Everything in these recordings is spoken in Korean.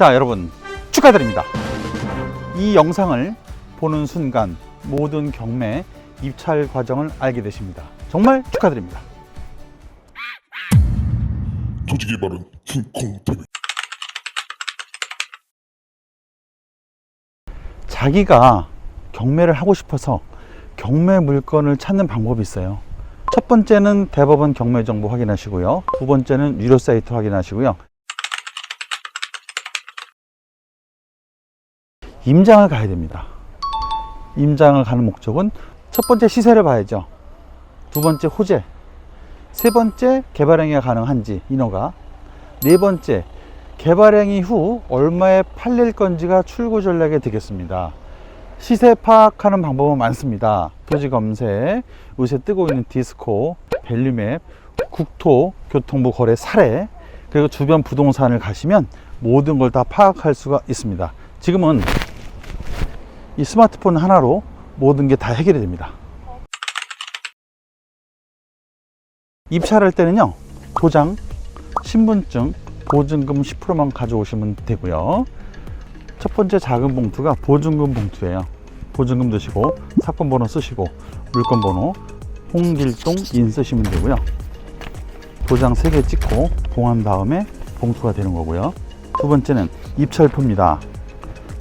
자, 여러분 축하드립니다. 이 영상을 보는 순간 모든 경매 입찰 과정을 알게 되십니다. 정말 축하드립니다. 조직의 발은 킹콩 자기가 경매를 하고 싶어서 경매 물건을 찾는 방법이 있어요. 첫 번째는 대법원 경매 정보 확인하시고요. 두 번째는 유료 사이트 확인하시고요. 임장을 가야 됩니다. 임장을 가는 목적은 첫 번째 시세를 봐야죠. 두 번째 호재, 세 번째 개발행위가 가능한지 인허가, 네 번째 개발행위 후 얼마에 팔릴 건지가 출고 전략이 되겠습니다. 시세 파악하는 방법은 많습니다. 토지 검색, 요새 뜨고 있는 디스코, 밸류맵, 국토 교통부 거래 사례, 그리고 주변 부동산을 가시면 모든 걸 다 파악할 수가 있습니다. 지금은 이 스마트폰 하나로 모든 게 다 해결이 됩니다. 입찰할 때는요, 도장, 신분증, 보증금 10%만 가져오시면 되고요. 첫 번째 작은 봉투가 보증금 봉투예요. 보증금 드시고 사건 번호 쓰시고 물건 번호 홍길동 인 쓰시면 되고요. 도장 3개 찍고 봉한 다음에 봉투가 되는 거고요. 두 번째는 입찰표입니다.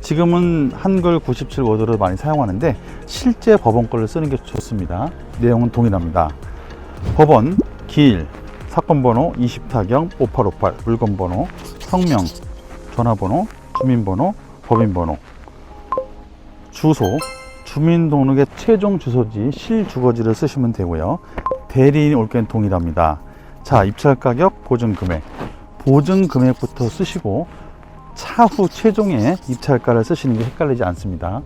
지금은 한글 97 워드로 많이 사용하는데 실제 법원 거를 쓰는 게 좋습니다. 내용은 동일합니다. 법원, 기일, 사건 번호 20타경 5858 물건 번호 성명 전화번호 주민번호 법인번호 주소 주민등록의 최종 주소지 실주거지를 쓰시면 되고요 대리인이 올 경우는 동일합니다 자 입찰 가격 보증 금액 보증 금액부터 쓰시고 차후 최종의 입찰가를 쓰시는 게 헷갈리지 않습니다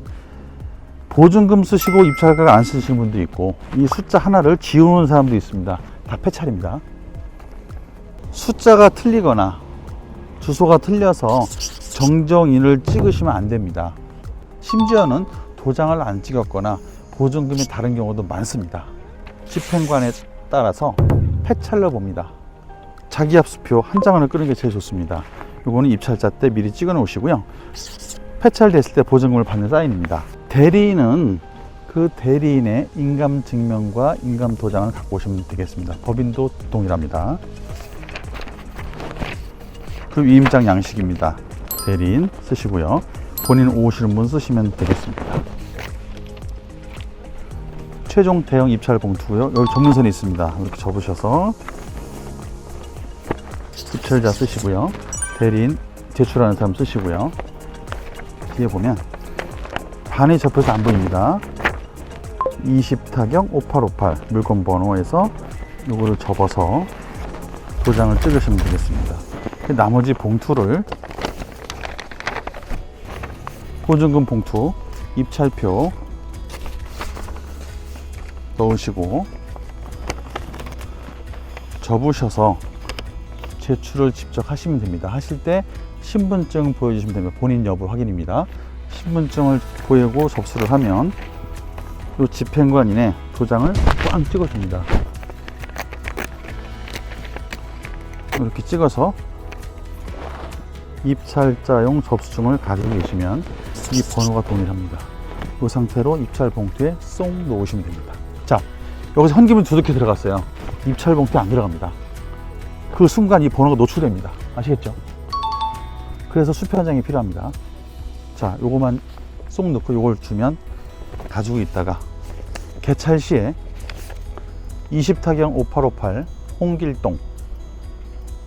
보증금 쓰시고 입찰가가 안 쓰시는 분도 있고 이 숫자 하나를 지우는 사람도 있습니다 다 폐찰입니다 숫자가 틀리거나 주소가 틀려서 정정인을 찍으시면 안 됩니다. 심지어는 도장을 안 찍었거나 보증금이 다른 경우도 많습니다. 집행관에 따라서 폐찰로 봅니다. 자기합수표 한 장을 끄는 게 제일 좋습니다. 이거는 입찰자 때 미리 찍어 놓으시고요. 폐찰됐을 때 보증금을 받는 사인입니다. 대리인은 그 대리인의 인감 증명과 인감 도장을 갖고 오시면 되겠습니다. 법인도 동일합니다. 그 위임장 양식입니다. 대리인 쓰시고요. 본인 오시는 분 쓰시면 되겠습니다. 최종 대형 입찰 봉투고요. 여기 접는선이 있습니다. 이렇게 접으셔서 입찰자 쓰시고요. 대리인 제출하는 사람 쓰시고요. 뒤에 보면 반이 접혀서 안 보입니다. 20 타경 5858 물건 번호에서 이거를 접어서 도장을 찍으시면 되겠습니다. 나머지 봉투를 보증금 봉투, 입찰표 넣으시고 접으셔서 제출을 직접 하시면 됩니다. 하실 때 신분증 보여주시면 됩니다. 본인 여부 확인입니다. 신분증을 보이고 접수를 하면 이 집행관인의 도장을 꽝 찍어줍니다. 이렇게 찍어서 입찰자용 접수증을 가지고 계시면 이 번호가 동일합니다. 이 상태로 입찰 봉투에 쏙 넣으시면 됩니다. 자, 여기서 현금이 두둑히 들어갔어요. 입찰 봉투에 안 들어갑니다. 그 순간 이 번호가 노출됩니다. 아시겠죠? 그래서 수표 한 장이 필요합니다. 자, 요거만 쏙 넣고 요걸 주면 가지고 있다가 개찰 시에 20타경 5858 홍길동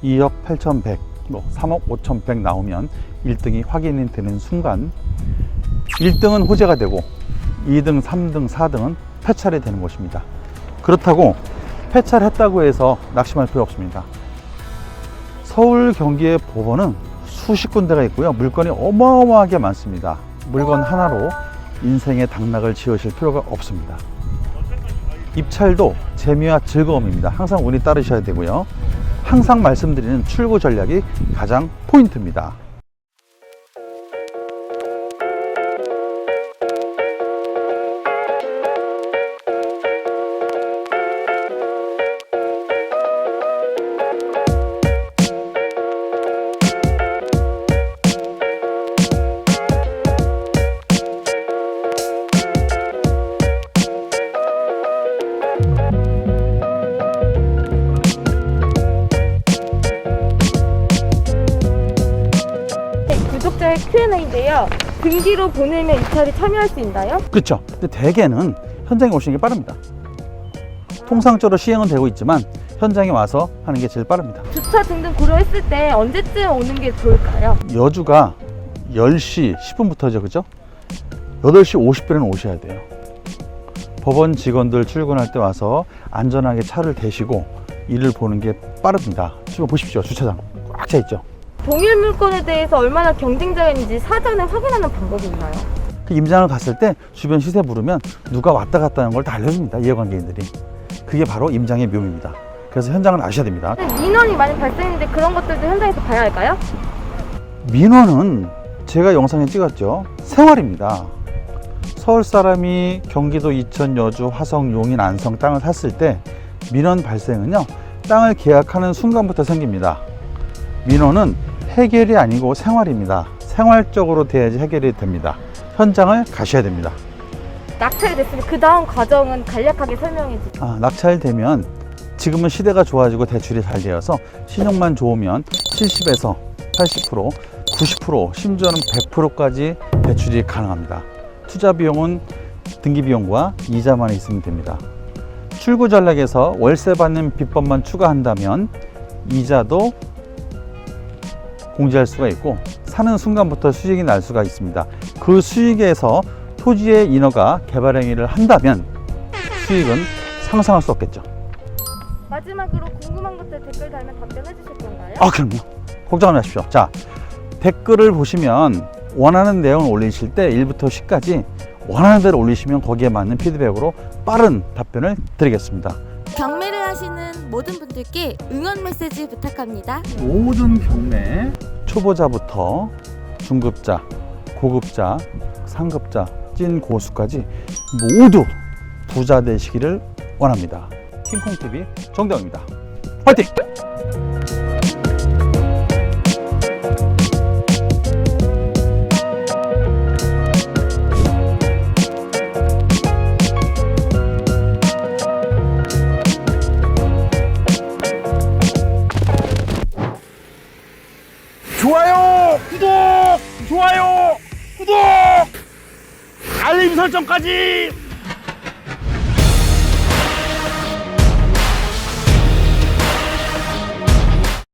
2억 8100, 뭐 3억 5100 나오면 1등이 확인이 되는 순간 1등은 호재가 되고 2등, 3등, 4등은 폐찰이 되는 것입니다. 그렇다고 폐찰했다고 해서 낙심할 필요 없습니다. 서울 경기의 법원은 수십 군데가 있고요. 물건이 어마어마하게 많습니다. 물건 하나로 인생의 당락을 지으실 필요가 없습니다. 입찰도 재미와 즐거움입니다. 항상 운이 따르셔야 되고요. 항상 말씀드리는 출구 전략이 가장 포인트입니다. Q&A인데요. 등기로 보내면 입찰에 참여할 수 있나요? 그렇죠. 근데 대개는 현장에 오시는 게 빠릅니다. 통상적으로 시행은 되고 있지만 현장에 와서 하는 게 제일 빠릅니다. 주차 등등 고려했을 때 언제쯤 오는 게 좋을까요? 여주가 10시 10분부터죠, 그죠? 8시 50분에는 오셔야 돼요. 법원 직원들 출근할 때 와서 안전하게 차를 대시고 일을 보는 게 빠릅니다. 지금 보십시오, 주차장 꽉 차 있죠. 동일 물건에 대해서 얼마나 경쟁자인지 사전에 확인하는 방법이 있나요? 그 임장을 갔을 때 주변 시세 물으면 누가 왔다 갔다 하는 걸 다 알려줍니다, 이해관계인들이. 그게 바로 임장의 묘미입니다. 그래서 현장을 아셔야 됩니다. 근데 민원이 많이 발생했는데 그런 것들도 현장에서 봐야 할까요? 민원은 제가 영상에 찍었죠. 생활입니다. 서울 사람이 경기도 이천, 여주, 화성, 용인, 안성 땅을 샀을 때 민원 발생은요. 땅을 계약하는 순간부터 생깁니다. 민원은 해결이 아니고 생활입니다. 생활적으로 돼야지 해결이 됩니다. 현장을 가셔야 됩니다. 낙찰이 됐으면 그 다음 과정은 간략하게 설명해 주세요. 아, 낙찰되면 지금은 시대가 좋아지고 대출이 잘 되어서 신용만 좋으면 70에서 80%, 90%, 심지어는 100%까지 대출이 가능합니다. 투자 비용은 등기 비용과 이자만 있으면 됩니다. 출구 전략에서 월세 받는 비법만 추가한다면 이자도 공제할 수가 있고 사는 순간부터 수익이 날 수가 있습니다. 그 수익에서 토지의 인허가 개발 행위를 한다면 수익은 상상할 수 없겠죠. 마지막으로 궁금한 것들 댓글 달면 답변해 주실 건가요? 아, 그럼요. 걱정 마십시오. 자, 댓글을 보시면 원하는 내용을 올리실 때 1부터 10까지 원하는 대로 올리시면 거기에 맞는 피드백으로 빠른 답변을 드리겠습니다. 경매를 하시는 모든 분들께 응원 메시지 부탁합니다. 모든 경매 초보자부터 중급자, 고급자, 상급자, 찐 고수까지 모두 부자 되시기를 원합니다. 킹콩TV 정대호입니다. 화이팅! 좋아요, 구독, 좋아요, 구독, 알림 설정까지